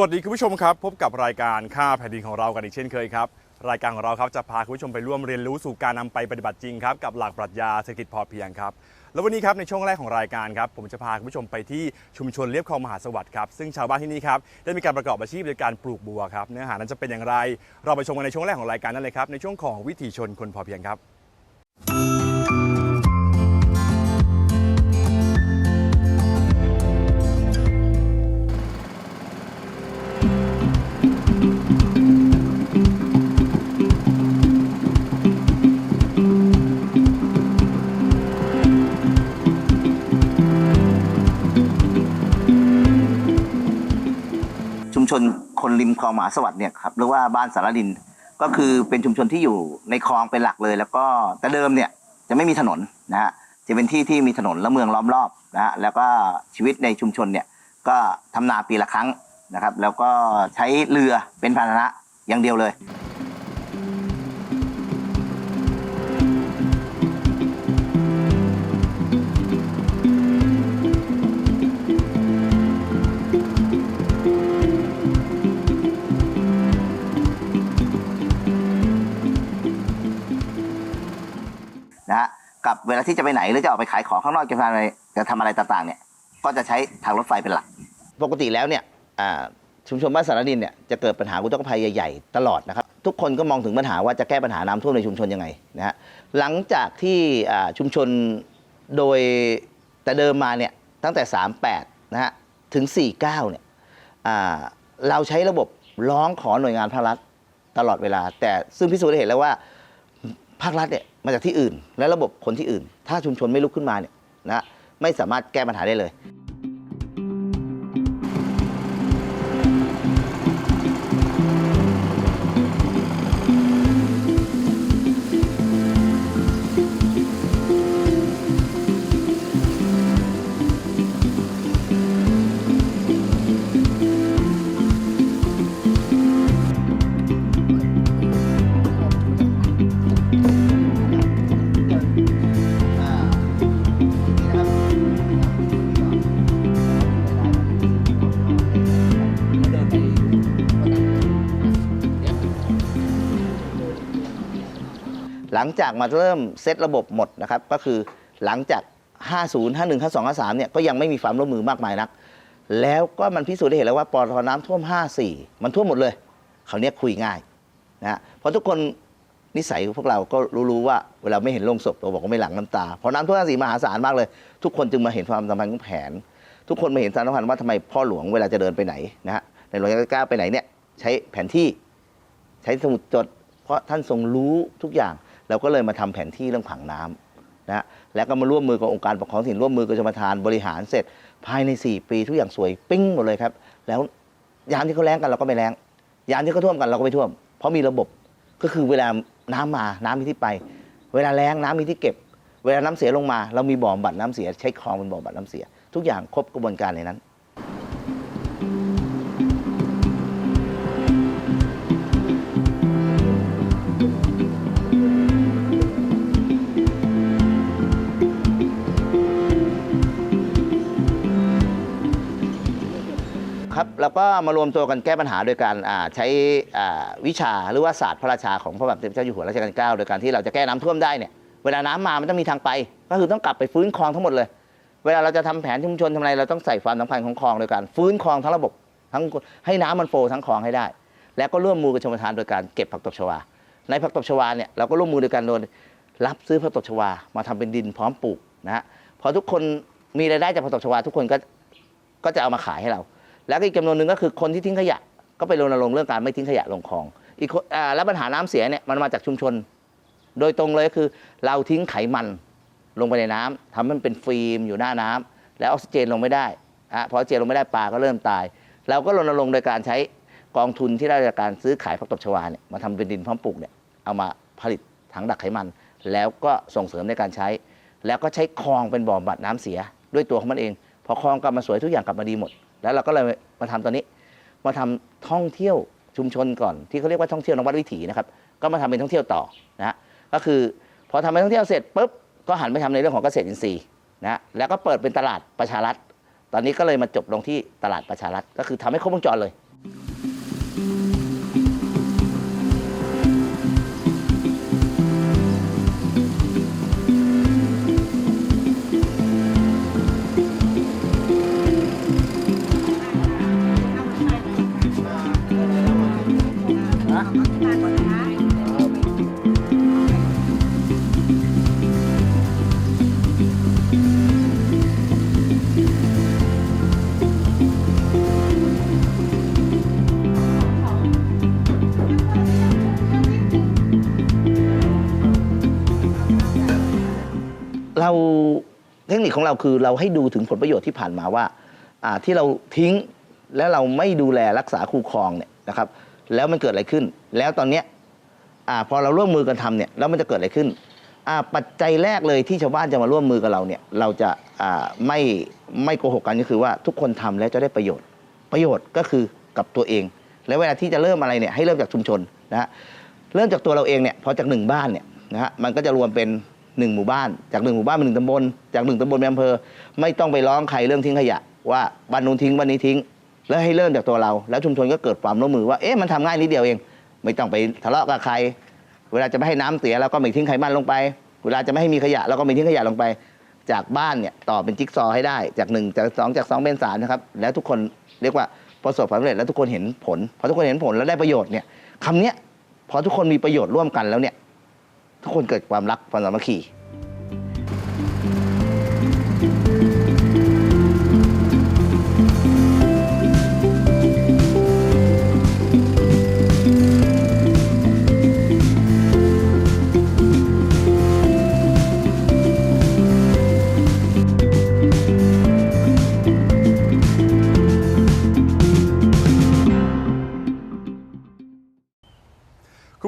วัสดีคุณผู้ชมครับ พบกับรายการค่าแผ่นดินของเรากันอีกเช่นเคยครับ รายการของเราครับจะพาคุณผู้ชมไปร่วมเรียนรู้สู่การนำไปปฏิบัติจริงครับกับหลักปรัชญาเศรษฐกิจพอเพียงครับแล้ววันนี้ครับในช่วงแรกของรายการครับผมจะพาคุณผู้ชมไปที่ชุมชนเลียบคลองมหาสวัสดิ์ครับซึ่งชาวบ้านที่นี่ครับได้มีการประกอบอาชีพโดยการปลูกบัวครับเนื้อหานั้นจะเป็นอย่างไร เราไปชมกันในช่วงแรกของรายการนั่นเลยครับในช่วงของวิถีชนคนพอเพียงครับ คลองมหาสวัสดิ์เนี่ยครับหรือว่าบ้านสารดิน ก็คือเป็นชุมชนที่อยู่ในคลองเป็นหลักเลย แล้วก็แต่เดิมเนี่ยจะไม่มีถนนนะฮะจะเป็นที่ที่มีถนนและเมืองล้อมรอบนะฮะแล้วก็ชีวิตในชุมชนเนี่ยก็ทำนาปีละครั้งนะครับ แล้วก็ใช้เรือเป็นพาหนะอย่างเดียวเลย นะฮะกับเวลาที่จะไปไหนหรือจะออกไปขายของข้างนอกจะทำอะไรจะทำอะไรต่างๆเนี่ยก็จะใช้ทางรถไฟเป็นหลัก ปกติแล้วเนี่ยอ่าชุมชนบ้านสารดินเนี่ยจะเกิดปัญหาอุทกภัยใหญ่ๆตลอดนะครับ ทุกคนก็มองถึงปัญหาว่าจะแก้ปัญหาน้ำท่วมในชุมชนยังไงนะฮะหลังจากที่ชุมชนโดยแต่เดิมมาเนี่ยตั้งแต่ 38นะฮะถึง 49เนี่ยเราใช้ระบบร้องขอหน่วยงานภาครัฐตลอดเวลา แต่ซึ่งพิสูจน์ได้เห็นแล้วว่า ภาครัฐเนี่ยมาจากที่อื่นและระบบคนที่อื่น ถ้าชุมชนไม่ลุกขึ้นมาเนี่ยนะไม่สามารถแก้ปัญหาได้เลย จากมาเริ่มเซตระบบหมดนะครับก็คือหลังจาก 50 51 52 53เนี่ยก็ยังไม่มีความร่วมมือมากมายนัก แล้วก็มันพิสูจน์ได้เห็นแล้วว่าปอทน้ำท่วม 54 มันท่วมหมดเลยคราวเนี้ยคุยง่ายนะเพราะทุกคนนิสัยพวกเราก็รู้ๆว่าเวลาไม่เห็นโลงศพเราบอกว่าไม่หลั่งน้ำตาเพราะน้ำท่วม54มหาศาลมากเลย ทุกคนจึงมาเห็นความสำคัญของแผน ทุกคนมาเห็นความสำคัญว่าทำไมพ่อหลวงเวลาจะเดินไปไหนนะฮะในหลวงรัชกาลที่เก้าไปไหนเนี่ยใช้แผนที่ใช้สมุดจด เพราะท่านทรงรู้ทุกอย่าง เราก็เลยมาทำแผนที่เรื่องผังน้ำนะฮะแล้วก็มาร่วมมือกับองค์การปกครองถิ่นร่วมมือกับชมทานบริหารเสร็จ ภายใน 4 ปีทุกอย่างสวยปิ้งหมดเลยครับ แล้วยามที่เขาแล้งกันเราก็ไม่แล้งยามที่เขาท่วมกันเราก็ไม่ท่วม เพราะมีระบบก็คือเวลาน้ำมาน้ำมีที่ไป เวลาแล้งน้ำมีที่เก็บ เวลาน้ำเสียลงมา เรามีบ่อบัดน้ำเสีย ใช้คลองเป็นบ่อบำบัดน้ำเสีย ทุกอย่างครบกระบวนการในนั้น ครับ แล้วก็มารวมตัวกันแก้ปัญหาโดยการอ่าใช้อ่าวิชาหรือว่าศาสตร์พระราชาของพระบาทสมเด็จพระเจ้าอยู่หัวรัชกาลที่9โดยการที่เราจะแก้น้ำท่วมได้เนี่ยเวลาน้ำมามันต้องมีทางไป ก็คือต้องกลับไปฟื้นคลองทั้งหมดเลย เวลาเราจะทำแผนชุมชนทำอะไรเราต้องใส่ความสำคัญของคลองโดยการฟื้นคลองทั้งระบบทั้งให้น้ำมันโฟลว์ทั้งคลองให้ได้ แล้วก็ร่วมมือกับชมทานโดยการเก็บผักตบชวา ในผักตบชวาเนี่ยเราก็ร่วมมือโดยการโดนรับซื้อผักตบชวามาทำเป็นดินพร้อมปลูกนะฮะพอทุกคนมีรายได้จากผักตบชวาทุกคนก็ก็จะเอามาขายให้เรา แล้วก็อีกจำนวนหนึ่งก็คือคนที่ทิ้งขยะ ก็ไปรณรงค์เรื่องการไม่ทิ้งขยะลงคลอง อีกคนอ่าแล้วปัญหาน้ำเสียเนี่ยมันมาจากชุมชน โดยตรงเลยก็คือ เราทิ้งไขมันลงไปในน้ำทำให้มันเป็นฟิล์มอยู่หน้าน้ำแล้วออกซิเจนลงไม่ได้อะพอออกซิเจนลงไม่ได้ปลาก็เริ่มตาย เราก็รณรงค์โดยการใช้กองทุนที่ได้จากการซื้อขายผักตบชวาเนี่ยมาทำเป็นดินพร้อมปลูกเนี่ยเอามาผลิตถังดักไขมัน แล้วก็ส่งเสริมในการใช้ แล้วก็ใช้คลองเป็นบ่อบำบัดน้ำเสียด้วยตัวของมันเอง พอคลองกลับมาสวยทุกอย่างกลับมาดีหมด แล้วเราก็เลยมาทำตอนนี้ มาทำท่องเที่ยวชุมชนก่อน ที่เขาเรียกว่าท่องเที่ยวนวัดวิถีนะครับ ก็มาทำเป็นท่องเที่ยวต่อนะก็คือพอทำเป็นท่องเที่ยวเสร็จปุ๊บก็หันไปทำในเรื่องของเกษตรอินทรีย์นะฮะแล้วก็เปิดเป็นตลาดประชารัฐตอนนี้ก็เลยมาจบลงที่ตลาดประชารัฐก็คือทำให้ครบวงจรเลย เราเทคนิคของเราคือเราให้ดูถึงผลประโยชน์ที่ผ่านมาว่าอ่าที่เราทิ้งและเราไม่ดูแลรักษาคูครองเนี่ยนะครับ แล้วมันเกิดอะไรขึ้น แล้วตอนเนี้ยอาพอเราร่วมมือกันทำเนี่ยแล้วมันจะเกิดอะไรขึ้นอ่าปัจจัยแรกเลยที่ชาวบ้านจะมาร่วมมือกับเราเนี่ยเราจะอ่าไม่ไม่โกหกกันก็คือว่าทุกคนทำแล้วจะได้ประโยชน์ ประโยชน์ก็คือกับตัวเอง แล้วเวลาที่จะเริ่มอะไรเนี่ยให้เริ่มจากชุมชนนะฮะเริ่มจากตัวเราเองเนี่ยพอจากหนึ่งบ้านเนี่ยนะฮะมันก็จะรวมเป็น หนึ่งหมู่บ้าน จากหนึ่งหมู่บ้านเป็นหนึ่งตำบล จากหนึ่งตำบลเป็นอำเภอ ไม่ต้องไปร้องใครเรื่องทิ้งขยะ ว่าบ้านนู้นทิ้งบ้านนี้ทิ้ง แล้วให้เริ่มจากตัวเรา แล้วชุมชนก็เกิดความร่วมมือว่า เอ๊ะ มันทำง่ายนิดเดียวเอง ไม่ต้องไปทะเลาะกับใคร เวลาจะไม่ให้น้ำเสียเราก็ไม่ทิ้งไขมันลงไป เวลาจะไม่ให้มีขยะเราก็ไม่ทิ้งขยะลงไป จากบ้านเนี่ยต่อเป็นจิ๊กซอให้ได้ จากหนึ่งจากสองจากสองเป็นสามนะครับ แล้วทุกคนเรียกว่าประสบความสำเร็จแล้วทุกคนเห็นผล พอทุกคนเห็นผลแล้วได้ประโยชน์เนี่ยคำเนี้ยพอทุกคนมีประโยชน์ร่วมกันแล้วเนี่ย ทุกคนเกิดความรักความสามัคคี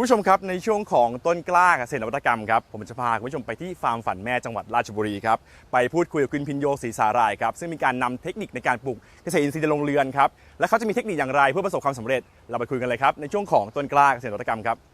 คุณผู้ชมครับในช่วงของต้นกล้าเกษตรนวัตกรรมครับผมจะพาคุณผู้ชมไปที่ฟาร์มฝันแม่จังหวัดราชบุรีครับไปพูดคุยกับคุณพินโยศรีสารายครับซึ่งมีการนำเทคนิคในการปลูกเกษตรอินทรีย์ในโรงเรือนครับและเขาจะมีเทคนิคอย่างไรเพื่อประสบความสำเร็จ เราไปคุยกันเลยครับในช่วงของต้นกล้าเกษตรนวัตกรรมครับ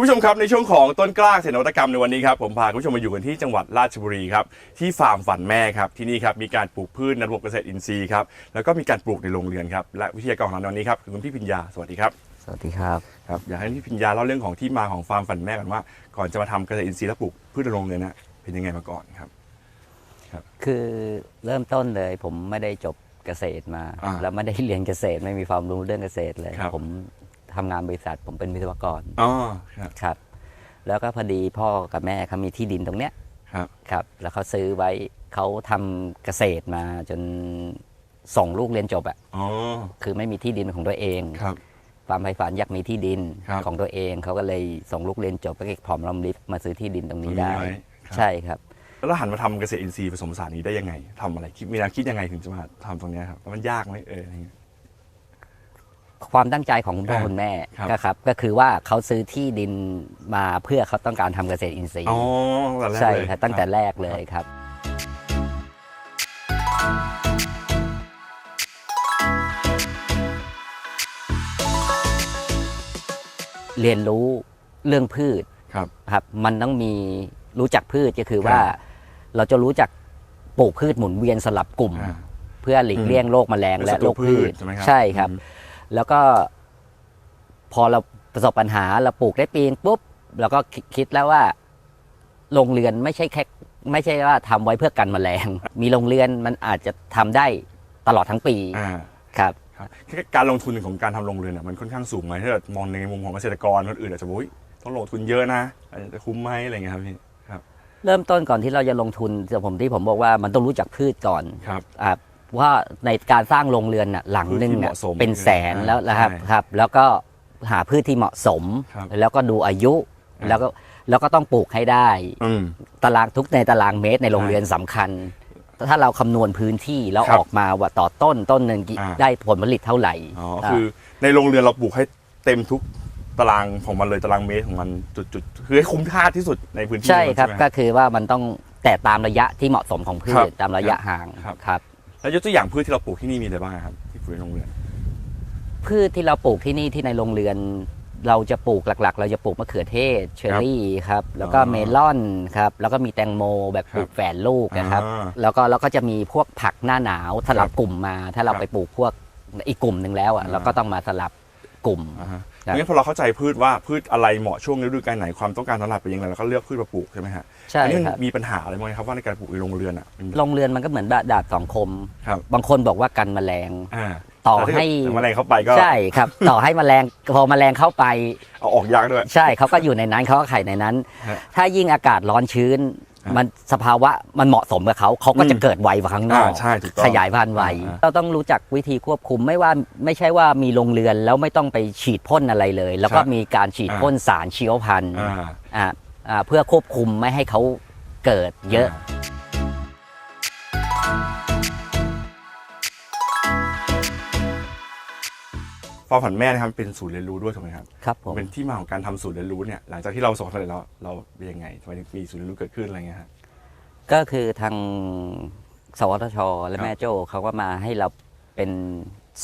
คุณผู้ชมครับในช่วงของต้นกล้าเกษตรนวัตกรรมในวันนี้ครับผมพาคุณผู้ชมมาอยู่กันที่จังหวัดราชบุรีครับที่ฟาร์มฝันแม่ครับที่นี่ครับมีการปลูกพืชในระบบเกษตรอินทรีย์ครับแล้วก็มีการปลูกในโรงเรือนครับและวิทยากรของเราในวันนี้ครับคือคุณพี่พิญญาสวัสดีครับสวัสดีครับครับอยากให้พี่พิญญาเล่าเรื่องของที่มาของฟาร์มฝันแม่ก่อนว่า ก่อนจะมาทำเกษตรอินทรีย์และปลูกพืชในโรงเรือนนะเป็นยังไงมาก่อนครับ คือเริ่มต้นเลยผมไม่ได้จบเกษตรมา อ่าแล้วไม่ได้เรียนเกษตรไม่มีความรู้เรื่องเกษตรเลย ครับ ผม ทำงานบริษัทผมเป็นวิศวกรอ๋อครับครับ แล้วก็พอดีพ่อกับแม่เขามีที่ดินตรงเนี้ยครับครับ แล้วเขาซื้อไว้เขาทำเกษตรมาจนส่งลูกเรียนจบอะอ๋อคือไม่มีที่ดินของตัวเอง ครับ ความใฝ่ฝันอยากมีที่ดินครับ ของตัวเองเขาก็เลยส่งลูกเรียนจบไปเก็บผอมรอมริบมาซื้อที่ดินตรงนี้ได้ตรงนี้ไว้ครับใช่ครับ แล้วเราหันมาทำเกษตรอินทรีย์ผสมผสานนี้ได้ยังไงทำอะไรคิดมีแนวคิดยังไงถึงจะมาทำตรงเนี้ยครับแล้วมันยากไหมเอออะไรเงี้ย ความตั้งใจของคุณพ่ออ่าคุณแม่ครับ ก็ครับ ก็คือว่าเขาซื้อที่ดินมาเพื่อเขาต้องการทำเกษตรอินทรีย์อ๋อตั้งแต่แรกใช่เลยครับตั้งแต่แรกเลยครับ เรียนรู้เรื่องพืช ครับ ครับมันต้องมีรู้จักพืชก็คือครับว่าเราจะรู้จักปลูกพืชหมุนเวียนสลับกลุ่ม อ่าเพื่อหลีกเลี่ยงโรคแมลงและเป็นศัตรูโรคพืชพืชใช่ไหมครับใช่ครับ อืม แล้วก็พอเราประสบปัญหาเราปลูกได้ปีนปุ๊บเราก็คิดคิดแล้วว่าโรงเรือนไม่ใช่แค่ไม่ใช่ว่าทำไว้เพื่อกันแมลง มีโรงเรือนมันอาจจะทำได้ตลอดทั้งปีอ่าครับครับแค่การลงทุนของการทำโรงเรือนเนี่ยมันค่อนข้างสูงไหมถ้าเกิดมองในมุมของเกษตรกรคนอื่นอาจจะบอกอุ๊ยต้องลงทุนเยอะนะอาจจะคุ้มไหมอะไรเงี้ยครับพี่ครับเริ่มต้นก่อนที่เราจะลงทุนแต่ผมที่ผมบอกว่ามันต้องรู้จักพืชก่อนครับอ่า ว่าในการสร้างโรงเรือนน่ะหลังหนึ่งพืชที่เหน่ะมาะสมเป็นแสนแล้วนะครับใช่ครับ แล้วก็หาพืชที่เหมาะสม ครับ แล้วก็ดูอายุอ่าแล้วก็แล้วก็ต้องปลูกให้ได้ อืม ตารางทุกในตารางเมตรในโรงเรือนสำคัญ ถ้าเราคำนวณพื้นที่แล้วครับออกมาว่าต่อต้นต้นหนึ่งกี่อ่า ได้ผลผลิตเท่าไหร่อ๋ออาคือในโรงเรือนเราปลูกให้เต็มทุกตารางของมันเลยตารางเมตรของมันจุดๆคือให้คุ้มค่าที่สุดในพื้นที่ใช่ครับ ไหม ก็คือว่ามันต้องแต่ตามระยะที่เหมาะสมของพืครัชบตามระยะห่างครับ ครับ แล้วยกตัวอย่างพืชที่เราปลูกที่นี่มีอะไรบ้างครับที่ปลูกในโรงเรือน พืชที่เราปลูกที่นี่ที่ในโรงเรือน เราจะปลูกหลัก ๆ เราจะปลูกมะเขือเทศเชอร์รี่ครับแล้วก็อ๋อเมลอนครับแล้วก็มีแตงโมแบบปลูกแฝดลูกนะครับอ่าแล้วก็แล้วก็จะมีพวกผักหน้าหนาวสลับครับกลุ่มมา ถ้าเราครับไปปลูกพวกอีกกลุ่มหนึ่งแล้วอะอ่าเราก็ต้องมาสลับ กลุ่มอ่าฮะครับงั้นพอเราเข้าใจพืชว่าพืชอะไรเหมาะช่วงฤดูกาลไหนความต้องการตลาดเป็นยังไงเราก็เลือกพืชมาปลูกใช่ไหมฮะใช่อันนี้มันครับมีปัญหาอะไรบ้างไหมครับว่าในการปลูกในโรงเรือนอะมันโรงเรือนมันก็เหมือนดาบสองคมครับบางคนบอกว่ากันแมลงอ่าต่อแต่ถ้าเกิดให้แมลงเข้าไปก็ใช่ครับ ต่อให้แมลงพอแมลงเข้าไปเอาออกยากด้วย ใช่เขาก็อยู่ในนั้นเขาก็ไข่ในนั้นฮะถ้ายิ่งอากาศร้อนชื้นฮะ มันสภาวะมันเหมาะสมกับเขาเขาก็จะอืมเกิดไวกว่าข้างนอก อ่าใช่ถูกต้องขยายพันธุ์ไวอ่า เราต้องรู้จักวิธีควบคุมไม่ว่าไม่ใช่ว่ามีโรงเรือนแล้วไม่ต้องไปฉีดพ่นอะไรเลย แล้วก็มีการฉีดพ่นสารชีวพันธุ์อ่า อ่าอ่าเพื่อควบคุมไม่ให้เขาเกิดเยอะ ฟาร์มผันแม่นะครับเป็นศูนย์เรียนรู้ด้วยถูกไหมครับครับผมเป็นที่มาของการทำศูนย์เรียนรู้เนี่ยหลังจากที่เราประสบความสำเร็จแล้วเราเป็นยังไงทำไมถึงมีศูนย์เรียนรู้เกิดขึ้นอะไรเงี้ยฮะก็คือทางสวทช และครับแม่โจ้เขาก็มาให้เราเป็น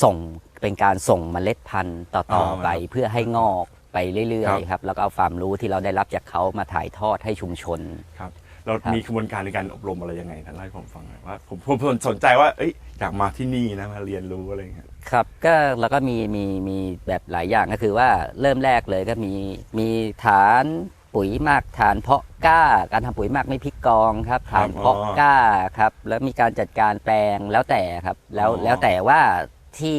ส่งเป็นการส่งเมล็ดพันธุ์ต่ออ๋อๆไปครับเพื่อให้งอกไปเรื่อครัยบๆครับแล้วก็เอาความรู้ที่เราได้รับจากเขามาถ่ายทอดให้ชุมชนครับ เราครับมีกระบวนการในการอบรมอะไรยังไงท่านเล่าให้ผมฟังหน่อยว่าผมผมผมสนใจว่าเอ้ยอยากมาที่นี่นะมาเรียนรู้อะไรเงี้ย ครับก็แล้วก็มีมีมีแบบหลายอย่างก็คือว่าเริ่มแรกเลยก็มีมีฐานปุ๋ยหมักฐานเพาะกล้า การทำปุ๋ยหมักไม่พริกกองครับฐานเพาะกล้าครับ แล้วมีการจัดการแปลงแล้วแต่ครับ แล้วอ๋อ แล้วแต่ว่าที่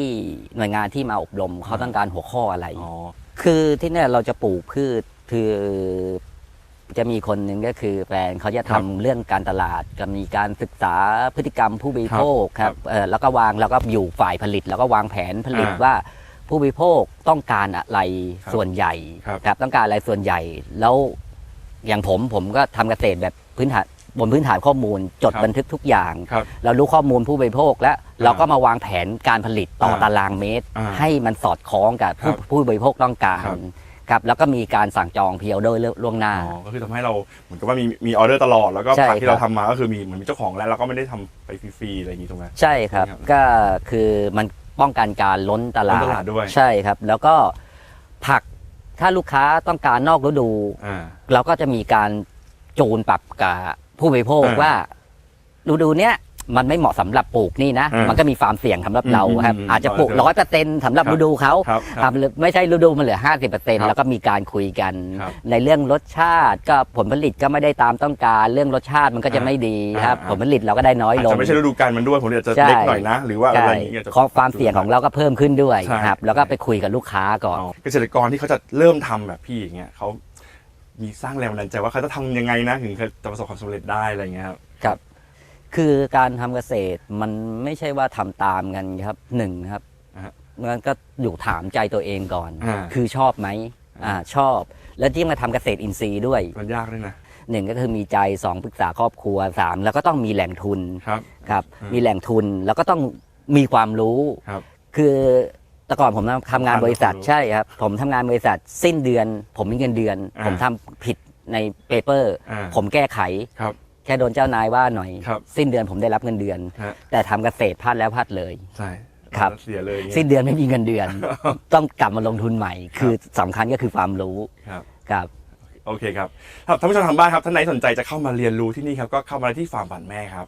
หน่วยงานที่มาอบรมเขาต้องการหัวข้ออะไร อ๋อ คือที่เนี่ยเราจะปลูกพืชคือ จะมีคนหนึ่งก็คือแฟนเขาจะครัทำบเรื่องการตลาดก็มีการศึกษาพฤติกรรมผู้บริโภคคครัรับบเออแล้วก็วางแล้วก็อยู่ฝ่ายผลิต แล้วก็วางแผนผลิตอ่าว่าผู้บริโภคต้องการอะไรครับส่วนใหญ่ครับครับต้องการอะไรส่วนใหญ่ แล้วอย่างผมผมก็ทำเกษตรแบบพื้นฐานบนพื้นฐานข้อมูลจดครับ บันทึกทุกอย่าง ครับ เรารู้ข้อมูลผู้บริโภคแล้วเราก็มาวางแผนการผลิตต่ออ่าตารางเมตร อ่าให้มันสอดคล้องกับผู้ครับผู้บริโภคต้องการ ครับ ครับแล้วก็มีการสั่งจองพ r ออเดอร์ล่วงหน้า อ๋อก็คือทำให้เราเหมือนกับว่ามีมีออเดอร์ตลอดแล้วก็ใช่ผักที่ครับ เราทำมาก็คือมีเหมือนมีเจ้าของแล้วเราก็ไม่ได้ทำไปฟรีๆอะไรอย่างงี้ถูกไหม ใช่ครับครับ ก็คือมันป้องกันการล้นตลาล้ดนตลาดด้วย ใช่ครับ แล้วก็ผักถ้าลูกค้าต้องการนอกฤดู อ่า เราก็จะมีการจูนปรับกับผู้บริโภคอ่าว่าฤดูเนี้ย มันไม่เหมาะสำหรับปลูกนี่นะอ่ามัมันก็มีความเสี่ยงสำหรับเราครับอืมอาจจะปลูกร้ร้ออยยเปอร์เซ็นต์สำหรับครับฤดูเขาครับคครัรับบไม่ใช่ฤดูมันเหลือ50เปอร์เซ็นครับแล้วก็มีการคุยกันครับในเรื่องรสชาติก็ผลผลิตก็ไม่ได้ตามต้องการ เรื่องรสชาติมันก็จะอ่าไม่ดีครับอ่าผลผลิตเราก็ได้น้อยอาจลงจะไม่ใช่ฤดูกาลมันด้วยผมอาจจะใช่เล็กหน่อยนะ หรือว่าอะไรใช่อย่างเงี้ยจะความเสี่ยงของเราก็เพิ่มขึ้นด้วยใช่ครับแล้วก็ไปคุยกับลูกค้าก่อนอ๋อเกษตรกรที่เขาจะเริ่มทำแบบพี่อย่างเงี้ยเขามีสร้างแรงบันดาลใจว่าเขาจะทำยังไงนะถึงจะประสบความสำเร็จได้อะไรเงี้ยครับครับ คือการทำเกษตรมันไม่ใช่ว่าทำตามกันครับหนึ่งครับอ่าฮะมันก็อยู่ถามใจตัวเองก่อน อ่า คือชอบไหมอ่าชอบ แล้วที่มาทำเกษตรอินทรีย์ด้วยมันยากด้วยนะหนึ่งก็คือมีใจสองปรึกษาครอบครัวสามแล้วก็ต้องมีแหล่งทุนครับ ครับอืมมีแหล่งทุนแล้วก็ต้องมีความรู้ ครับ คือแต่ก่อนผมทำงานบริษัทความรู้ใช่ครับ ผมทำงานบริษัทสิ้นเดือน ผมมีเงินเดือน อ่าผมทำผิดในเปเปอร์ อ่า ผมแก้ไข ครับ แค่โดนเจ้านายว่าหน่อย ครับสิ้นเดือนผมได้รับเงินเดือน ฮะ แต่ทำเกษตรพลาดแล้วพลาดเลย ใช่ครับ เสียเลยอย่างเงี้ย สิ้นเดือนไม่มีเงินเดือน ต้องกลับมาลงทุนใหม่ คือสำคัญก็คือความรู้ครับ ครับ โอเคครับครับท่านผู้ชมทางบ้านครับท่านไหนสนใจจะเข้ามาเรียนรู้ที่นี่ครับก็เข้ามาที่ฟาร์มบันแม่ครับ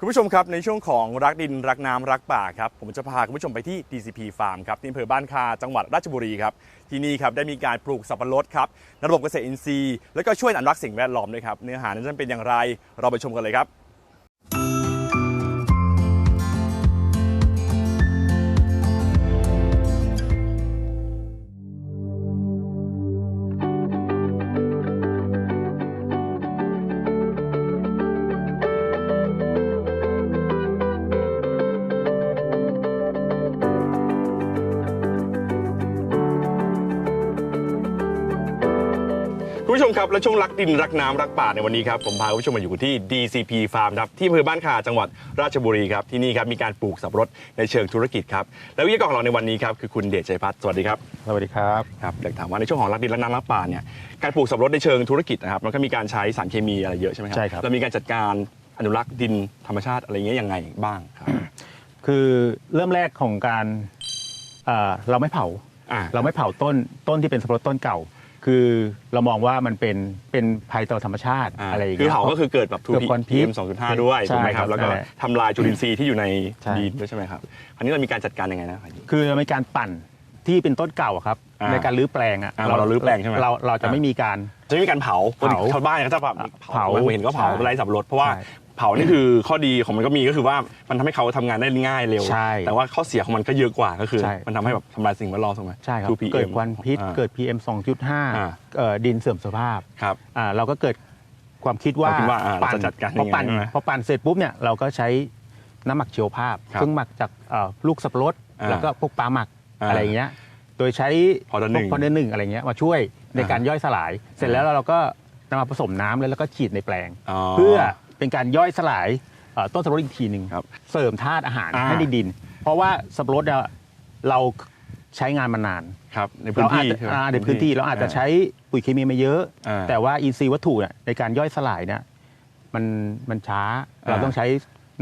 คุณผู้ชมครับในช่วงของรักดินรักน้ำรักป่าครับผมจะพาคุณผู้ชมไปที่ DCP Farm ครับที่อำเภอบ้านคาจังหวัดราชบุรีครับที่นี่ครับได้มีการปลูกสับปะรดครับระบบเกษตรอินทรีย์ แล้วก็ช่วยอนุรักษ์สิ่งแวดล้อมด้วยครับเนื้อหานั้นจะเป็นอย่างไรเราไปชมกันเลยครับ และช่วงรักดินรักน้ำรักป่าในวันนี้ครับผมพาคุณผู้ชมมาอยู่ที่ DCP Farm ครับที่อำเภอบ้านคาจังหวัดราชบุรีครับที่นี่ครับมีการปลูกสับปะรดในเชิงธุรกิจครับและวิทยากรของเราในวันนี้ครับคือคุณเดชชัยพัฒน์สวัสดีครับสวัสดีครับครับอยากถามว่าในช่วงของรักดินรักน้ำรักป่าเนี่ยการปลูกสับปะรดในเชิงธุรกิจนะครับมันก็มีการใช้สารเคมีอะไรเยอะใช่ไหมครับใช่ครับเรามีการจัดการอนุรักษ์ดินธรรมชาติอะไรเงี้ยยังไงบ้างครับคือเริ่มแรกของการเอ่อเราไม่เผาอ่าเราไม่เผาต้นต้นที่เป็นสับปะรดต้นเก่า คือเรามองว่ามันเป็นเป็นภัยต่อธรรมชาทูาอะไรอย่างคือเงี้ย เผาก็คือเกิดแบบทูเกิดพีควันพิษเอ็มสองจุดห้าด้วยใช่ถูกไหมคครัรับบแล้วก็นั่นแหละทำลายจุลินทรีย์ที่อยู่ในใช่ ดินด้วยใช่ไหมครับคราวนี้เรามีการจัดการยังไงนะครับคือเรามีการปั่นที่เป็นต้นเก่าอะครับ อ่าในการรื้อแปลงอะอ่าเรารื้อแปลงใช่ไหมเราเราจะอ่า ไม่มีการ จะไม่มีการเผาเผาชาวบ้านเขาจะแบบเผาผมเห็นก็เผาใช่ไรสับปะรดเพราะว่า เผานี่คือข้อดีของมันก็มีก็คือว่ามันทำให้เขาทำงานได้ง่ายเร็ว ใช่แต่ว่าข้อเสียของมันก็เยอะกว่าก็คือ ใช่ มันทำให้แบบทำลายสิ่งแวดล้อมถูกไหม ใช่ครับ 2PM เกิดควันพิษอ่าเกิด PM อ่า 2.5เอ่อดินเสื่อมสภาพครับ อ่าเราก็เกิดความคิดว่าเราคิดว่าอ่าเราจะจัดการพอปั่นยังไงใช่ไหมพอปั่นเสร็จปุ๊บเนี่ยเราก็ใช้น้ำหมักชีวภาพ ครับซึ่งหมักจากเอ่อลูกสับปะรดอ่าแล้วก็พวกปลาหมักอ่าอะไรอย่างเงี้ยโดยใช้พอเดอร์หนึ่งพอเดอร์หนึ่งอะไรเงี้ยมาช่วยในการอ่าย่อยสลาย เสร็จแล้วเราก็นำมาผสมน้ำแล้วแล้วก็ฉีดในแปลง อ๋อ เพื่อ เป็นการย่อยสลายเอ่อต้นสับปะรดอีกทีหนึ่งครับเสริมธาตุอาหารอ่าให้ในดิน เพราะว่าสับปะรดเนี่ยเราใช้งานมานานครับในพื้นเราอาจที่จะใช่ไหมอ่าในพื้นที่เราอาจจะใช้ปุ๋ยเคมีมาเยอะอ่าแต่ว่าอินทรีย์วัตถุเนี่ยในการย่อยสลายเนี่ยมันมันช้าอ่าเราต้องใช้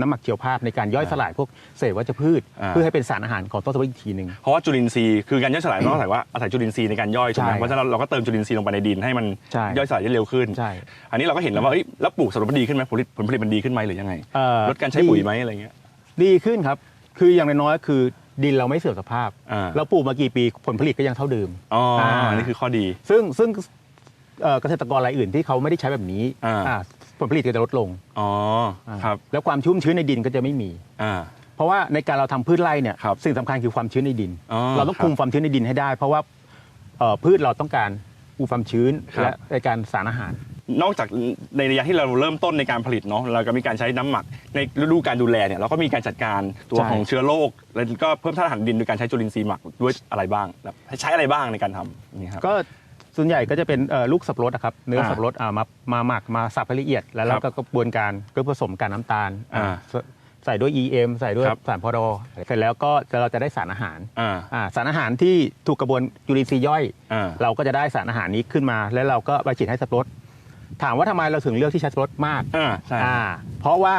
น้ำหมักเชียวภาพในการย่อยสลายพวกเศษวัชพืช อ่า เพื่อให้เป็นสารอาหารของต้นสับปะรดอีกทีหนึ่ง เพราะว่าจุลินทรีย์คือการย่อยสลายต้องอาศัยว่าอาศัยจุลินทรีย์ในการย่อยถูกไหมใช่เพราะฉะนั้นเราก็เติมจุลินทรีย์ลงไปในดินให้มันใช่ ย่อยสลายได้เร็วขึ้น ใช่ อันนี้เราก็เห็นแล้วว่าเอ้ยแล้วปลูกสับปะรดดีขึ้นไหมผลผลิตผลผลิตมันดีขึ้นไหมหรือยังไงเอ่อ ลดการใช้ปุ๋ยไหมอะไรเงี้ย ดีขึ้นครับ คืออย่างน้อยๆคือดินเราไม่เสื่อมสภาพ อ่า เราปลูกมากี่ปีผลผลิตก็ยังเท่าเดิม อ๋ออ่าอันนี้คือข้อดี ซึ่งซึ่งเอ่อเกษตรกรรายอื่นที่เขาไม่ได้ใช้แบบนี้อ่า อ่า ผลผลิตก็จะลดลงอ๋อครับ แล้วความชุ่มชื้นในดินก็จะไม่มีอ่าเพราะว่าในการเราทำพืชไร่เนี่ยครับสิ่งสำคัญคือความชื้นในดินอ๋อเราต้องครับคุมความชื้นในดินให้ได้ เพราะว่าเอ่อพืชเราต้องการอุความชื้นครับและในการสารอาหาร นอกจากในระยะที่เราเริ่มต้นในการผลิตเนาะเราก็มีการใช้น้ำหมักในฤดูการดูแลเนี่ยเราก็มีการจัดการตัวใช่ของเชื้อโรคแล้วก็เพิ่มธาตุอาหารดินโดยการใช้จุลินทรีย์หมักด้วยอะไรบ้างแบบใช้อะไรบ้างในการทำนี่ครับก็ ส่วนใหญ่ก็จะเป็นเอ่อลูกสับปะรดนะครับเนื้ออ่าสับปะรดอ่ามามาหมักมาสับให้ละเอียด แล้วเราก็กระบวนการก็ผสมกับน้ำตาลอ่าใส่ใส่ด้วย EM ใส่ด้วยครับสารพอดอเสร็จแล้วก็จะเราจะได้สารอาหารอ่าอ่าสารอาหารที่ถูกกระบวนจุลินทรีย์ย่อยอ่าเราก็จะได้สารอาหารนี้ขึ้นมา แล้วเราก็ไปฉีดให้สับปะรดถามว่าทำไมเราถึงเลือกที่ใช้สับปะรดมากอ่าใช่อ่าเพราะว่า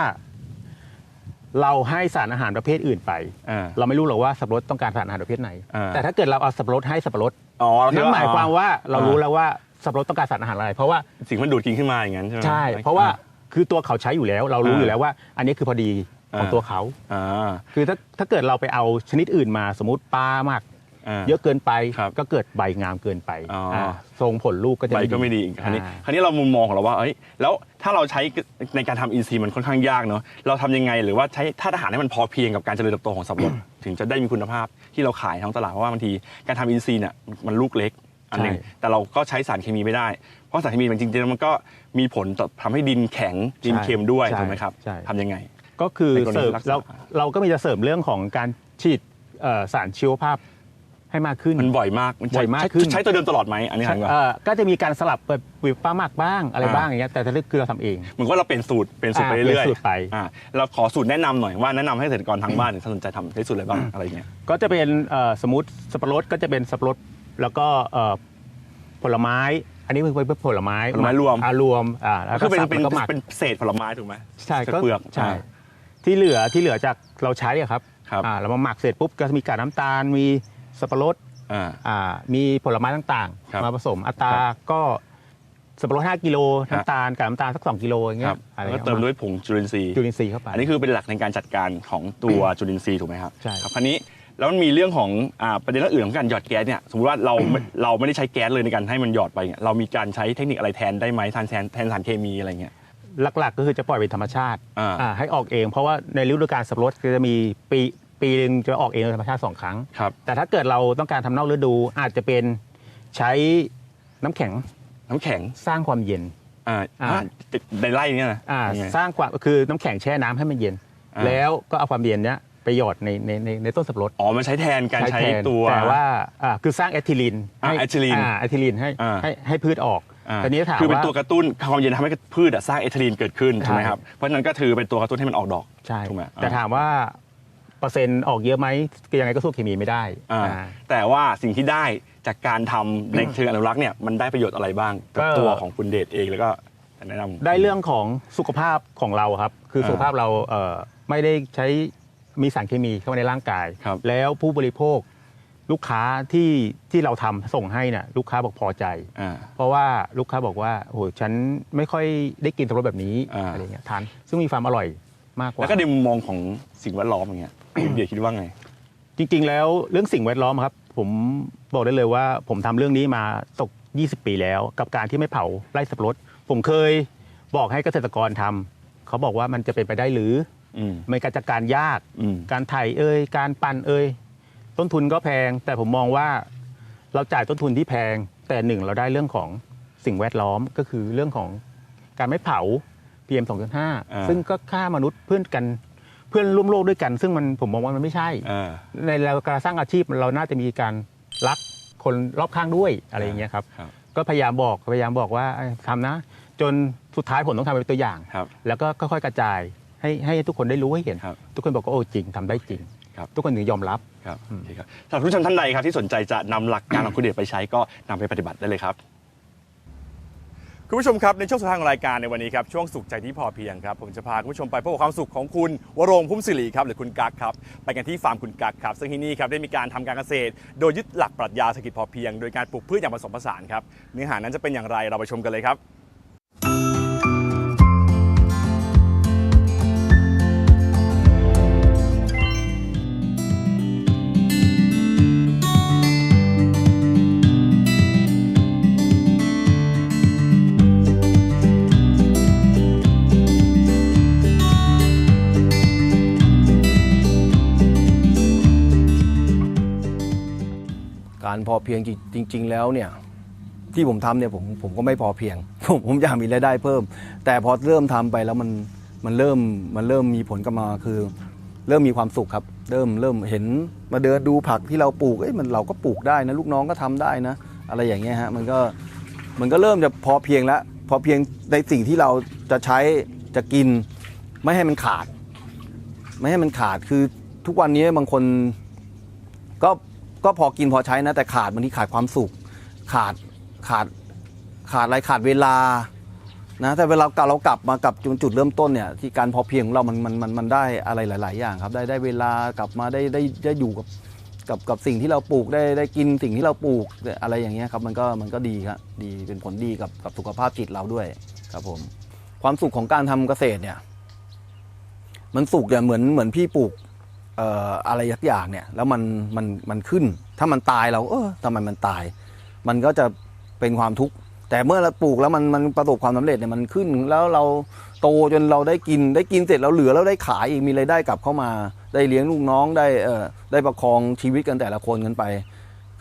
เราให้สารอาหารประเภทอื่นไปอ่าเราไม่รู้หรอกว่าสับปะรดต้องการสารอาหารประเภทไหนอ่าแต่ถ้าเกิดเราเอาสับปะรดให้สับปะรด อ๋อเรคิดนั่นหมายความว่าเราอ่รู้แล้วว่าสับปะรดต้องการสารอาหารอะไร เพราะว่าสิ่งมันดูดกินขึ้นมาอย่างนั้นใช่ไหมใช่ เพราะว่าคือตัวเขาใช้อยู่แล้ว เรารู้อยู่แล้วว่า อันนี้คือพอดีของอ่าตัวเขาอ่าคือถ้าถ้าเกิดเราไปเอาชนิดอื่นมาสมมติปลามากา เยอะเกินไปครับก็เกิดใบงามเกินไปอ๋ออ่าทรงผลลูกก็จะใบก็ไม่ดีอีกคราวนี้อ่าคราวนี้เรามุมมองของเราว่าเอ้ยแล้วถ้าเราใช้ในการทำอินทรีย์มันค่อนข้างยากเนาะเราทำยังไงหรือว่าใช้ธาตุอาหารให้มันพอเพียงกับการเจริญเติบโตของสับปะรดถึงจะได้มีคุณภาพที่เราขายท้องตลาดเพราะว่าบางทีการทำอินทรีย์เนี่ยมันลูกเล็กอันหนึงใช่แต่เราก็ใช้สารเคมีไม่ได้ เพราะสารเคมีมันจริงๆแล้วมันก็มีผลต่อทำให้ดินแข็งดินเค็มด้วยใช่ถูกไหมครับใช่ทำยังไง ก็คือในกรณีเสริมรักษาเราเราก็มีจะเสริมเรื่องของการฉีดเอ่อสารชีวภาพ ให้มากขึ้น มันบ่อยมากนใช้บ่อยมากใช้ขึ้นใช้ตัวเดิมตลอดไหมอันนี้ถามว่าเอ่อก็จะมีการสลับเปิดปุ๋ยปลาหมักบ้างอะไรอ่าบ้างอย่างเงี้ยแต่ถ้าคือเราทำเอง เหมือนว่าเราเป็นสูตรเป็นสูตรไปอ่าเรื่อยเป็นสูตรไป อ่าเราขอสูตรแนะนำหน่อยว่าแนะนำให้เกษตรกรทางบ้านเนี่ยถ้าสนใจทำใช้สูตรอะไรบ้างอะไรเงี้ย ก็จะเป็นเอ่อสมมติสับปะรดก็จะเป็นสับปะรดแล้วก็เอ่อผลไม้ อันนี้เป็นผลไม้ผลไม้รวม อ่ารวมอ่าแล้วคืก็อเป็นสับเป็นแล้วก็หมักเป็นเศษผลไม้ถูกไหมใช่จากก็เปลือกใช่อ่า ที่เหลือที่เหลือจากเราใช้อะครับครับ อ่าเรามาหมักเสร็จปุ๊บก็จะมีกากน้ำตาลมี สับปะรดอ่า อ่ามีผลไม้ต่างครับๆ มาผสมอัตราครับก็สับปะรด5กิโลครับ น้ำตาลกับน้ำตาลสัก 2 กิโลอย่างคเงี้รัยบอะไรแล้วก็งี้เติมด้วยผงจุลินทรีย์ จุลินทรีย์เข้าไป อันนี้คือเป็นหลักในการจัดการของตัวจุลินทรีย์ถูกไหมครับใช่ ครับคราวนี้แล้วมันมีเรื่องของอ่าประเด็นอื่นของการหยอดแก๊สเนี่ยสมมติว่าเราไม่เราไม่ได้ใช้แก๊สเลยในการให้มันหยอดไปเนี่ยเรามีการใช้เทคนิคอะไรแทนได้ไหมแทนแทนแทนสารเคมีอะไรเงี้ย หลักๆ ก็คือจะปล่อยเป็นธรรมชาติอ่า อ่าให้ออกเอง เพราะว่าในฤดูกาลสับปะรดก็จะมีปี ปีหนึงจะออกเองโดยธรรมชาติสองครั้ง ครับ แต่ถ้าเกิดเราต้องการทำนอกฤดูอาจจะเป็นใช้น้ำแข็งน้ำแข็งสร้างความเย็นอ่าอ่าอ่า ในไร่เนี่ยนะอ่ายังไง สร้างความคือน้ำแข็งแช่น้ำให้มันเย็น อ่า แล้วก็เอาความเย็นเนี้ยไปหยอดในในในในต้นสับปะรดอ๋อมันใช้แทนการใช้แทนตัว แต่ว่าอ่าคือสร้างแอทิลีนอ่าให้แอทิลีนอ่าแอทิลีนให้อ่า ให้ให้พืชออกอ่าทีนี้ถามคือเป็นว่า ตัวกระตุ้นความเย็นทำให้พืชอะสร้างเอทิลีนเกิดขึ้นใช่ถูกไหมครับ เพราะฉะนั้นก็ถือเป็นตัวกระตุ้นให้มันออกดอกใช่ ถูกไหมแต่ถามว่า เปอร์เซ็นต์ออกเยอะไหมก็ยังไงก็สู้เคมีไม่ได้อ่าอ่า แต่ว่าสิ่งที่ได้จากการทำในเชิงอนุรักษ์เนี่ยมันได้ประโยชน์อะไรบ้างกับก็ ตัวของคุณเดชเองแล้วก็แนะนำ ได้เรื่องของสุขภาพของเราครับ คืออ่าสุขภาพเราเอ่อไม่ได้ใช้มีสารเคมีเข้ามาในร่างกาย ครับ แล้วผู้บริโภคลูกค้าที่ที่เราทำส่งให้เนี่ยลูกค้าบอกพอใจ อ่า เพราะว่าลูกค้าบอกว่าโอ้โหฉันไม่ค่อยได้กินสับปะรดแบบนี้อ่า อะไรเงี้ยทานซึ่งมีความอร่อยมากกว่า แล้วก็ในมุมมองของสิ่งแวดล้อมอย่างเงี้ย เดชคิดว่าไง จริง ๆ แล้วเรื่องสิ่งแวดล้อมครับ ผมบอกได้เลยว่า ผมทำเรื่องนี้มาตก 20 ปีแล้ว กับการที่ไม่เผาไร่สับปะรดผมเคยบอกให้เกษตรกรทำเขาบอกว่ามันจะเป็นไปได้หรืออืมไม่การจัดการยากอืมการไถเอ่ยการปั่นเอ่ยต้นทุนก็แพง แต่ผมมองว่าเราจ่ายต้นทุนที่แพง แต่หนึ่งเราได้เรื่องของสิ่งแวดล้อมก็คือเรื่องของการไม่เผา PM 2.5 ซึ่งก็ฆ่ามนุษย์เพื่อนกัน เพื่อนร่วมโลกด้วยกัน ซึ่งมันผมมองว่ามันไม่ใช่ อ่า ในเราการสร้างอาชีพเราน่าจะมีการรักคนรอบข้างด้วยอะไรอย่างเงี้ยครับ ครับ ก็พยายามบอกพยายามบอกว่าเอ้ยทำนะ จนสุดท้ายผมต้องทำเป็นตัวอย่าง ครับ แล้วก็ค่อยๆกระจายให้ให้ทุกคนได้รู้ให้เห็น ครับทุกคนบอกว่าโอ้จริงทำได้จริง ครับ ทุกคนถึงยอมรับ ครับโอเคครับสำหรับผู้ชมท่านใดครับที่สนใจจะนำหลักการของคุณเดชไปใช้ก็นำไปปฏิบัติได้เลยครับ คุณผู้ชมครับในช่วงสุดท้ายของรายการในวันนี้ครับช่วงสุขใจที่พอเพียงครับผมจะพาคุณผู้ชมไปพบกับความสุขของคุณวรงค์พุ่มสิริครับหรือคุณกั๊กครับไปกันที่ฟาร์มคุณกั๊กครับซึ่งที่นี่ครับได้มีการทำการเกษตร โดยยึดหลักปรัชญาเศรษฐกิจพอเพียง โดยการปลูกพืชอย่างผสมผสานครับเนื้อหานั้นจะเป็นอย่างไรเราไปชมกันเลยครับ พอเพียงจริง ๆ แล้วเนี่ยที่ผมทำเนี่ยผมผมก็ไม่พอเพียง ผมผมอยากมีรายได้เพิ่ม แต่พอเริ่มทำไปแล้วมันมันเริ่มมันเริ่มมีผลกลับมาคือ เริ่มมีความสุขครับ เริ่มเริ่มเห็นมาเดินดูผักที่เราปลูกเอ้ยมันเราก็ปลูกได้นะลูกน้องก็ทำได้นะ อะไรอย่างเงี้ยฮะมันก็มันก็เริ่มจะพอเพียงแล้วพอเพียงในสิ่งที่เราจะใช้จะกิน ไม่ให้มันขาด ไม่ให้มันขาดคือทุกวันนี้บางคน ก็พอกินพอใช้นะ แต่ขาดบางทีขาดความสุข ขาดขาดขาดอะไรขาดเวลานะแต่เวลาเรากลับมากับจุดจุดเริ่มต้นเนี่ยที่การพอเพียงของเรามันมันมันมันได้อะไรหลาย ๆ อย่างครับ ได้ได้เวลากลับมาได้ได้ได้อยู่กับกับกับสิ่งที่เราปลูกได้ได้กินสิ่งที่เราปลูกอะไรอย่างเงี้ยครับมันก็มันก็ดีครับดีเป็นผลดีกับกับสุขภาพจิตเราด้วยครับผมความสุขของการทำเกษตรเนี่ย มันสุขเนี่ยเหมือนเหมือนพี่ปลูก อะไรยักอย่างเนี่ยแล้วมันมันมันขึ้น ถ้ามันตายเราเออทำไมมันตาย มันก็จะเป็นความทุกข์แต่เมื่อเราปลูกแล้วมันมันประสบความสำเร็จเนี่ยมันขึ้น แล้วเราโตจนเราได้กินได้กินเสร็จแล้วเหลือแล้วได้ขายอีกมีรายได้กลับเข้ามาได้เลี้ยงลูกน้องได้เอ่อได้ประคองชีวิตกันแต่ละคนกันไป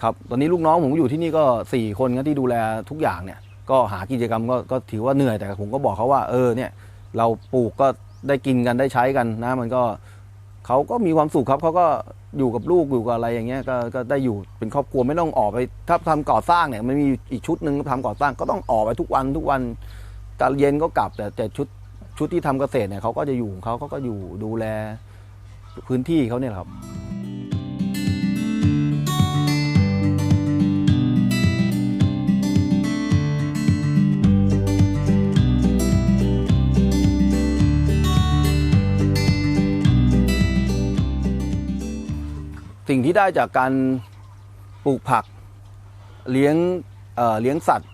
ครับตอนนี้ลูกน้องผมอยู่ที่นี่ก็สี่คนที่ดูแลทุกอย่างเนี่ยก็หากิจกรรมก็ก็ถือว่าเหนื่อยแต่ผมก็บอกเขาว่าเออเนี่ยเราปลูกก็ได้กินกันได้ใช้กันนะมันก็ เขาก็มีความสุขครับเขาก็อยู่กับลูกอยู่กับอะไรอย่างเงี้ยก็ก็ได้อยู่เป็นครอบครัวไม่ต้องออกไปถ้าทำก่อสร้างเนี่ยมันมีอีกชุดหนึ่งทำก่อสร้างก็ต้องออกไปทุกวันทุกวันตอนเย็นก็กลับแต่แต่ชุดชุดที่ทำเกษตรเนี่ยเขาก็จะอยู่ของเขาเขาก็อยู่ดูแลพื้นที่เขาเนี่ยครับ ที่ได้จากการปลูกผักเลี้ยงเเลี้ยงสัตว์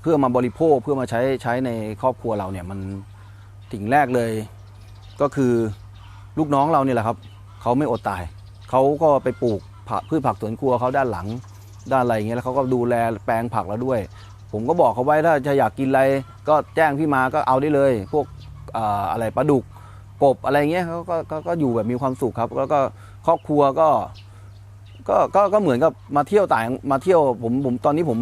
เพื่อมาบริโภคเพื่อมาใช้ใช้ในครอบครัวเราเนี่ยมันสิ่งแรกเลยก็คือลูกน้องเราเนี่ยแหละครับเขาไม่อดตายเขาก็ไปปลูกผักพืชผักสวนครัวเขาด้านหลังด้านอะไรอย่างเงี้ยแล้วเขาก็ดูแลแปลงผักเราด้วย ผมก็บอกเขาไว้ถ้าจะอยากกินอะไร ก็แจ้งพี่มาก็เอาได้เลย พวกออะไรปลาดุกกบอะไรเงี้ยเขาก็ก็ก็อยู่แบบมีความสุขครับแล้วก็ ครอบครัวก็ก็ก็ก็เหมือนกับมาเที่ยวต่างมาเที่ยวผมผมตอนนี้ผม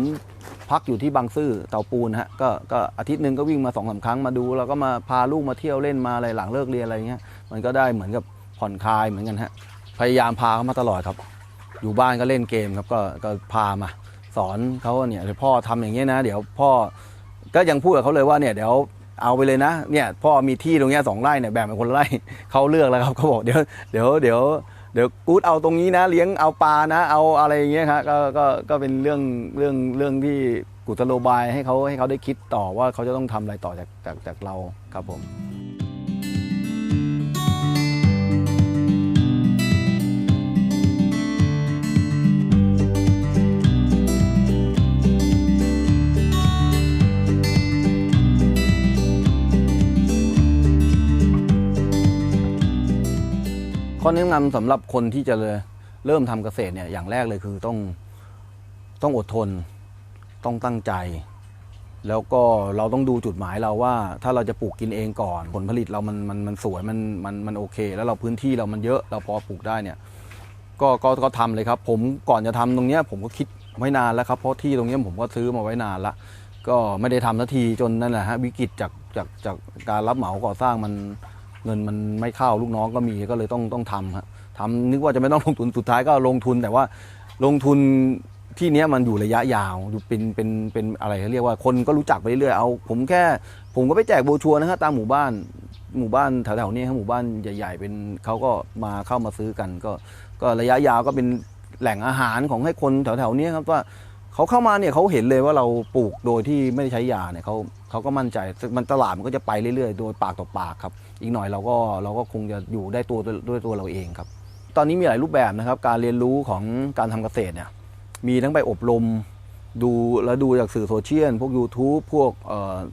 พักอยู่ที่บางซื่อเตาปูนฮะก็ก็อาทิตย์หนึ่งก็วิ่งมาสองสาครั้งมาดู แล้วก็มาพาลูกมาเที่ยวเล่นมาอะไรหลังเลิกเรียนอะไรเงี้ยมันก็ได้เหมือนกับผ่อนคลายเหมือนกันฮะพยายามพาเขามาตลอดครับ อยู่บ้านก็เล่นเกมครับก็ก็พามา สอนเขาเนี่ยพ่อทำอย่างเงี้ยนะ เดี๋ยวพ่อก็ยังพูดกับเขาเลยว่าเนี่ยเดี๋ยวเอาไปเลยนะเนี่ยพ่อมีที่ตรงเนี้ยสองไร่เนี่ยแบ่งเป็นคนไร่เขาเลือกแล้วครับเขาบอกเดี๋ยวเดี๋ยวเดี๋ยว เดี๋ยวกูดเอาตรงนี้นะ เลี้ยงเอาปลานะ เอาอะไรอย่างเงี้ยครับก็ก็ก็เป็นเรื่องเรื่องเรื่องที่กุตโลบายให้เขาให้เขาได้คิดต่อว่าเขาจะต้องทำอะไรต่อจากจากจากเราครับผม ข้อแนะนำสำหรับคนที่จะเริ่มทำเกษตรเนี่ยอย่างแรกเลยคือต้องต้องอดทน ต้องตั้งใจ แล้วก็เราต้องดูจุดหมายเราว่า ถ้าเราจะปลูกกินเองก่อน ผลผลิตเรามันมันมันสวยมันมันมันโอเค แล้วเราพื้นที่เรามันเยอะเราพอปลูกได้เนี่ยก็ก็ก็ทำเลยครับ ผมก่อนจะทำตรงเนี้ยผมก็คิดไว้นานแล้วครับเพราะที่ตรงเนี้ยผมก็ซื้อมาไว้นานละก็ไม่ได้ทำสักทีจนนั่นแหละฮะวิกฤตจากจากจากการรับเหมาก่อสร้างมัน เงินมันไม่เข้าลูกน้องก็มีก็เลยต้องต้องทำฮะทำนึกว่าจะไม่ต้องลงทุนสุดท้ายก็ลงทุนแต่ว่าลงทุนที่เนี้ยมันอยู่ระยะยาวอยู่เป็นเป็นเป็นอะไรเขาเรียกว่าคนก็รู้จักไปเรื่อยเอา ผมแค่ผมก็ไปแจกโบชัวนะฮะตามหมู่บ้านหมู่บ้านแถวๆนี้ครับหมู่บ้านใหญ่ ๆ เป็นเขาก็มาเข้ามาซื้อกัน ก็ก็ระยะยาวก็เป็นแหล่งอาหารของให้คนแถวๆนี้ครับว่าเขาเข้ามาเนี่ยเขาเห็นเลยว่าเราปลูกโดยที่ไม่ได้ใช้ยาเนี่ยเขาเขาก็มั่นใจมันตลาดมันก็จะไปเรื่อยๆ โดยปากต่อปากครับ อีกหน่อยเราก็เราก็คงจะอยู่ได้ตัวด้วยตัวเราเองครับ ตอนนี้มีหลายรูปแบบนะครับ การเรียนรู้ของการทำเกษตรเนี่ยมีทั้งไปอบรมดูแล้วดูจากสื่อโซเชียลพวก YouTube พวก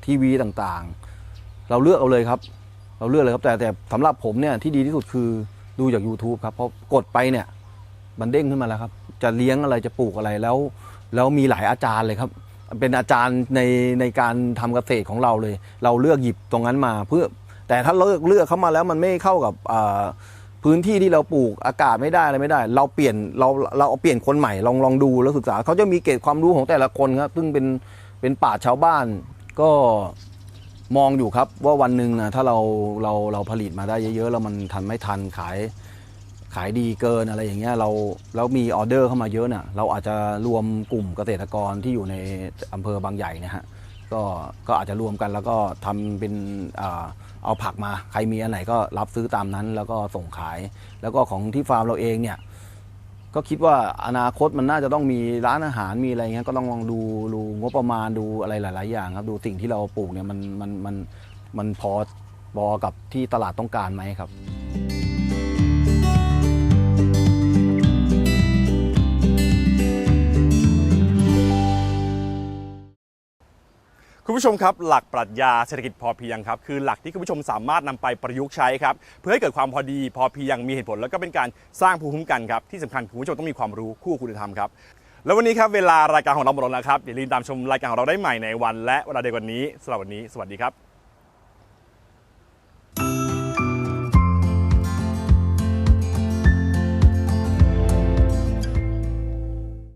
ทีวีต่างๆ เราเลือกเอาเลยครับ เราเลือกเลยครับ แต่แต่สำหรับผมเนี่ยที่ดีที่สุดคือดูจาก YouTube ครับเพราะกดไปเนี่ยมันเด้งขึ้นมาแล้วครับ จะเลี้ยงอะไรจะปลูกอะไรแล้วแล้วมีหลายอาจารย์เลยครับ เป็นอาจารย์ในในการทำเกษตรของเราเลย เราเลือกหยิบตรงนั้นมาเพื่อ แต่ถ้าเลือกเลือกเข้ามาแล้วมันไม่เข้ากับพื้นที่ที่เราปลูกอากาศไม่ได้อะไรไม่ได้ เราเปลี่ยนเราเราเอาเปลี่ยนคนใหม่ลองลองดูแล้วศึกษาเขาจะมีเกร็ดความรู้ของแต่ละคนครับซึ่งเป็นเป็นป่าชาวบ้าน ก็มองอยู่ครับว่าวันหนึ่งนะถ้าเราเราเราผลิตมาได้เยอะๆแล้วมันทันไม่ทันขายขายดีเกินอะไรอย่างเงี้ยเราแล้วมีออเดอร์เข้ามาเยอะน่ะเราอาจจะรวมกลุ่มเกษตรกรที่อยู่ในอำเภอบางใหญ่นะฮะก็ก็อาจจะรวมกันแล้วก็ทำเป็นอ่า เอาผักมาใครมีอันไหนก็รับซื้อตามนั้น แล้วก็ส่งขาย แล้วก็ของที่ฟาร์มเราเองเนี่ยก็คิดว่าอนาคตมันน่าจะต้องมีร้านอาหารมีอะไรเงี้ยก็ต้องลองดูดูงบประมาณดูอะไรหลาย ๆ อย่างครับดูสิ่งที่เราปลูกเนี่ยมันมันมันมันพอพอกับที่ตลาดต้องการไหมครับ คุณผู้ชมครับ หลักปรัชญาเศรษฐกิจพอเพียงครับคือหลักที่คุณผู้ชมสามารถนำไปประยุกต์ใช้ครับเพื่อให้เกิดความพอดีพอเพียงมีเหตุผล แล้วก็เป็นการสร้างภูมิคุ้มกันครับที่สำคัญคุณผู้ชมต้องมีความรู้คู่คุณธรรมครับแล้ววันนี้ครับเวลารายการของเราหมดแล้วครับอย่าลืมตามชมรายการของเราได้ใหม่ในวัน และเวลาเดียวกันนี้สำหรับวันนี้ สวัสดีครับ